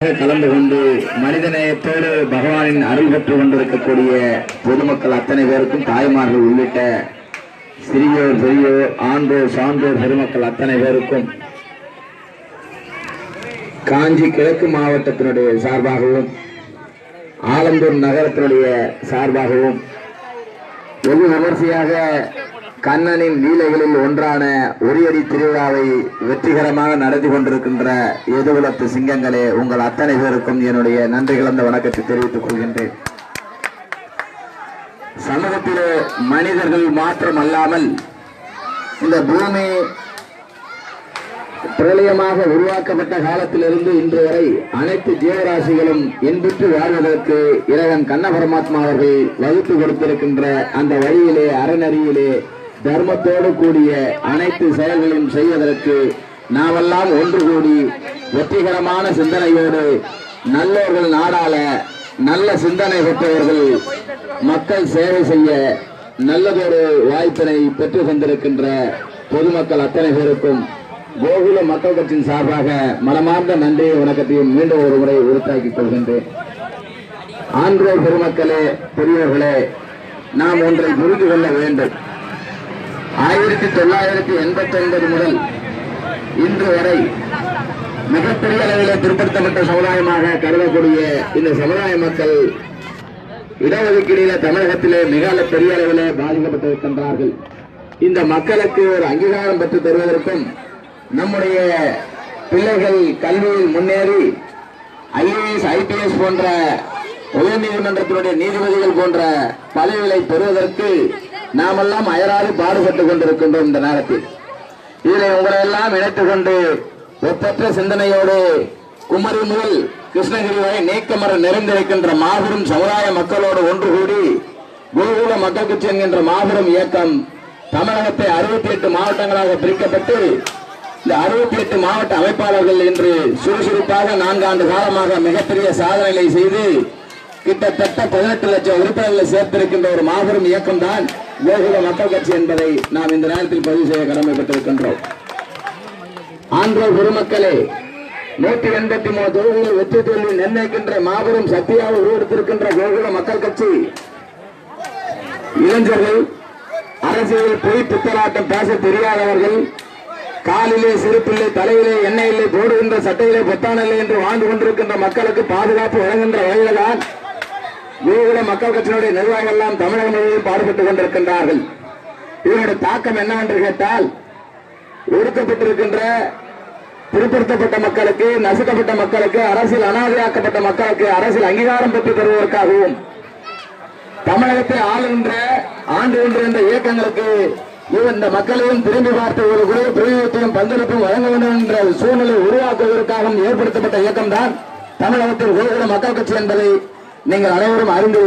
கலந்து கொண்டு மனிதநேயத்தோடு பகவானின் அருள் பெற்று கொண்டிருக்கக்கூடிய பொதுமக்கள் அத்தனை பேருக்கும் தாய்மார்கள் உள்ளிட்ட சிறியோர் பெரியோர் ஆண்டோர் சான்றோர் பெருமக்கள் அத்தனை பேருக்கும் காஞ்சி கிழக்கு மாவட்டத்தினுடைய சார்பாகவும் ஆலந்தூர் நகரத்தினுடைய சார்பாகவும் வெகு விமர்சையாக கண்ணனின் லீலைகளில் ஒன்றான ஒரியடி திருவிழாவை வெற்றிகரமாக நடத்தி கொண்டிருக்கின்ற எதுகுலத்து சிங்கங்களே உங்கள் அத்தனை பேருக்கும் என்னுடைய நன்றி கலந்த வணக்கத்தை தெரிவித்துக் கொள்கின்றேன். சமூகத்திலே மனிதர்கள் மாற்றம் அல்லாமல் இந்த பூமி பிரளயமாக உருவாக்கப்பட்ட காலத்திலிருந்து இன்று வரை அனைத்து ஜீவராசிகளும் இன்புற்று வாழ்வதற்கு இறைவன் கண்ண பரமாத்மா அவர்கள் வகுத்து கொடுத்திருக்கின்ற அந்த வழியிலே அறநறியிலே தர்மத்தோடு கூடிய அனைத்து செயல்களையும் செய்வதற்கு நாமெல்லாம் ஒன்று கூடி வெற்றிகரமான சிந்தனையோடு நல்லவர்கள் நாடாள நல்ல சிந்தனை பெற்றவர்கள் மக்கள் சேவை செய்ய நல்லதொரு வாய்ப்பினை பெற்று தந்திருக்கின்ற பொதுமக்கள் அத்தனை பேருக்கும் கோகுல மக்கள் கட்சியின் சார்பாக மனமார்ந்த நன்றி வணக்கத்தையும் மீண்டும் ஒரு முறை உறுத்தாக்கிக் கொள்கின்றேன். ஆன்றோர் பெருமக்களே பெரியவர்களே நாம் ஒன்றை புரிந்து கொள்ள வேண்டும். ஆயிரத்தி தொள்ளாயிரத்தி எண்பத்தி ஒன்பது முதல் இன்று வரை மிகப்பெரிய அளவில் பிற்படுத்தப்பட்ட சமுதாயமாக கருதக்கூடிய இந்த சமுதாய மக்கள் இடஒதுக்கீடுல தமிழகத்திலே மிக பெரிய அளவில் பாதிக்கப்பட்டிருக்கின்றார்கள் இந்த மக்களுக்கு ஒரு அங்கீகாரம் பெற்று தருவதற்கும் நம்முடைய பிள்ளைகள் கல்வியில் முன்னேறி ஐஏஎஸ் ஐபிஎஸ் போன்ற உயர்நீதிமன்றத்தினுடைய நீதிபதிகள் போன்ற பதவிகளை பெறுவதற்கு நாமெல்லாம் அயராது பாடுபட்டுக் கொண்டிருக்கின்றோம் இந்த நேரத்தில். இதில் உங்களை எல்லாம் இணைத்துக் கொண்டு ஒப்பற்ற சிந்தனையோடு குமரி முதல் கிருஷ்ணகிரி வரை நீக்கமர நிறைந்திருக்கின்ற மாபெரும் சமுதாய மக்களோடு ஒன்று கூடி குருகுல மக்களுக்கு கட்சி என்கின்ற மாபெரும் இயக்கம் தமிழகத்தை அறுபத்தி எட்டு மாவட்டங்களாக பிரிக்கப்பட்டு இந்த அறுபத்தி எட்டு மாவட்ட அமைப்பாளர்கள் இன்று சுறுசுறுப்பாக நான்காண்டு காலமாக மிகப்பெரிய சாதனைகளை செய்து கிட்டத்தட்ட பதினெட்டு லட்சம் உறுப்பினர்களை சேர்த்திருக்கின்ற ஒரு மாபெரும் இயக்கம் தான் கோகுல மக்கள் கட்சி என்பதை நாம் இந்த நேரத்தில் பதிவு செய்ய கடமைப்பட்டிருக்கின்றோம். ஆன்றோர் பெருமக்களே நூற்றி எண்பத்தி மூணு தொகுதிகளை வெற்றி தோல்வி நிர்ணயிக்கின்ற மாபெரும் சக்தியாக உருவெடுத்திருக்கின்ற கோகுல மக்கள் கட்சி. இளைஞர்கள் அரசியல் பொய் புத்தலாட்டம் பேச தெரியாதவர்கள் காலிலே சிறுப்பில்லை தலையிலே எண்ணெய் போடுகின்ற சட்டையிலே பொத்தானில்லை என்று வாழ்ந்து கொண்டிருக்கின்ற மக்களுக்கு பாதுகாப்பு வழங்குகின்ற வகையில்தான் கோகுல மக்கள் கட்சியினுடைய நிர்வாகிகள் எல்லாம் தமிழகம் முழுவதும் பாடுபட்டுக் கொண்டிருக்கின்றார்கள். இதனுடைய தாக்கம் என்னவென்று கேட்டால் ஒடுக்கப்பட்டிருக்கின்ற பிற்படுத்தப்பட்ட மக்களுக்கு நசுக்கப்பட்ட மக்களுக்கு அரசியல் அனாதையாக்கப்பட்ட மக்களுக்கு அரசியல் அங்கீகாரம் பெற்று தருவதற்காகவும் தமிழகத்தை ஆளுகின்ற ஆண்டு இந்த இயக்கங்களுக்கு இந்த மக்களையும் திரும்பி பார்த்து ஒரு குறைவு பிரயோகத்தையும் பங்களிப்பும் வழங்க வேண்டும் என்ற சூழ்நிலை உருவாக்குவதற்காகவும் ஏற்படுத்தப்பட்ட இயக்கம்தான் தமிழகத்தில் ஒரு மக்கள் கட்சி என்பதை நீங்கள் அனைவரும் அறிந்து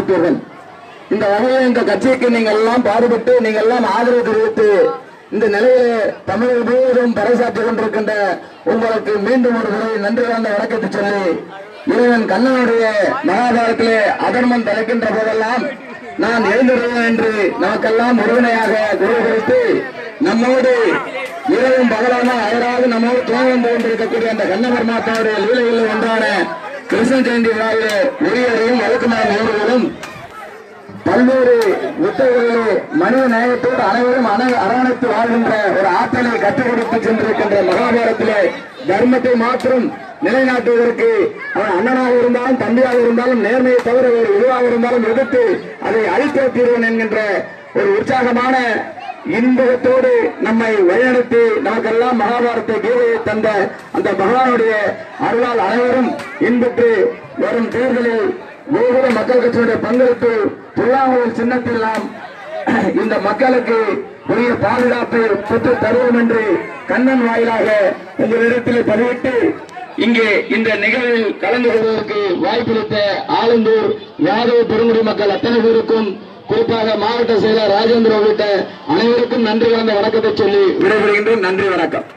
இந்த வகையில் இந்த கட்சிக்கு நீங்கள் எல்லாம் பாடுபட்டு நீங்கள் எல்லாம் ஆதரவு தெரிவித்து இந்த நிலையிலே தமிழகம் முழுவதும் பறைசாற்றிக் கொண்டிருக்கின்ற உங்களுக்கு மீண்டும் ஒரு முறை நன்றி வாழ்ந்த வணக்கத்தை சொல்லி இறைவன் கண்ணனுடைய மகாபாரத்திலே அதர்மம் தலைக்கின்ற போதெல்லாம் நான் எழுந்திருவேன் என்று நமக்கெல்லாம் உறுதுணையாக குரல் கொடுத்து நம்மோடு இரவும் பகலான அயராது நம்மோடு துணை வந்து கொண்டிருக்கக்கூடிய அந்த கண்ணவர் மாத்தாவுடைய லீலைகளில் ஒன்றான கிருஷ்ண ஜெயந்தி விழாவிலே உரியரையும் வழக்குமார் நூறுகளும் பல்வேறு புத்தகங்களிலே மனித நேயத்தோடு அனைவரும் அன- அரவணைத்து வாழ்கின்ற ஒரு ஆற்றலை கற்றுக் கொடுத்து சென்றிருக்கின்ற மகாபாரத்திலே தர்மத்தை மாற்றும் நிலைநாட்டுவதற்கு அவன் அண்ணனாக இருந்தாலும் தம்பியாக இருந்தாலும் நேர்மையை தவிர ஒரு இதுவாக இருந்தாலும் எதிர்த்து அதை அழித்தே தீர்வன் என்கின்ற ஒரு உற்சாகமான இன்பகத்தோடு நம்மை வழிநடத்தி நமக்கெல்லாம் மகாபாரத கீதையை தந்த அந்த பகவானுடைய அருளால் அனைவரும் இன்பற்று வரும் தேர்தலில் கோகுல மக்கள் கட்சியுடைய பங்களிப்பு புல்லாங்குழல் சின்னத்தில் நாம் இந்த மக்களுக்கு உரிய பாதுகாப்பை பெற்று தருவோம் என்று கண்ணன் வாயிலாக உங்களிடத்தில் பதிவிட்டு இங்கே இந்த நிகழ்வில் கலந்து கொள்வதற்கு வாய்ப்பளித்த ஆலந்தூர் யாதவ பெருங்குடி மக்கள் அத்தனை பேருக்கும் குறிப்பாக மாவட்ட செயலர் ராஜேந்திர உள்ளிட்ட அனைவருக்கும் நன்றி கலந்த வணக்கத்தை சொல்லி விடைபெறுகின்றேன். நன்றி வணக்கம்.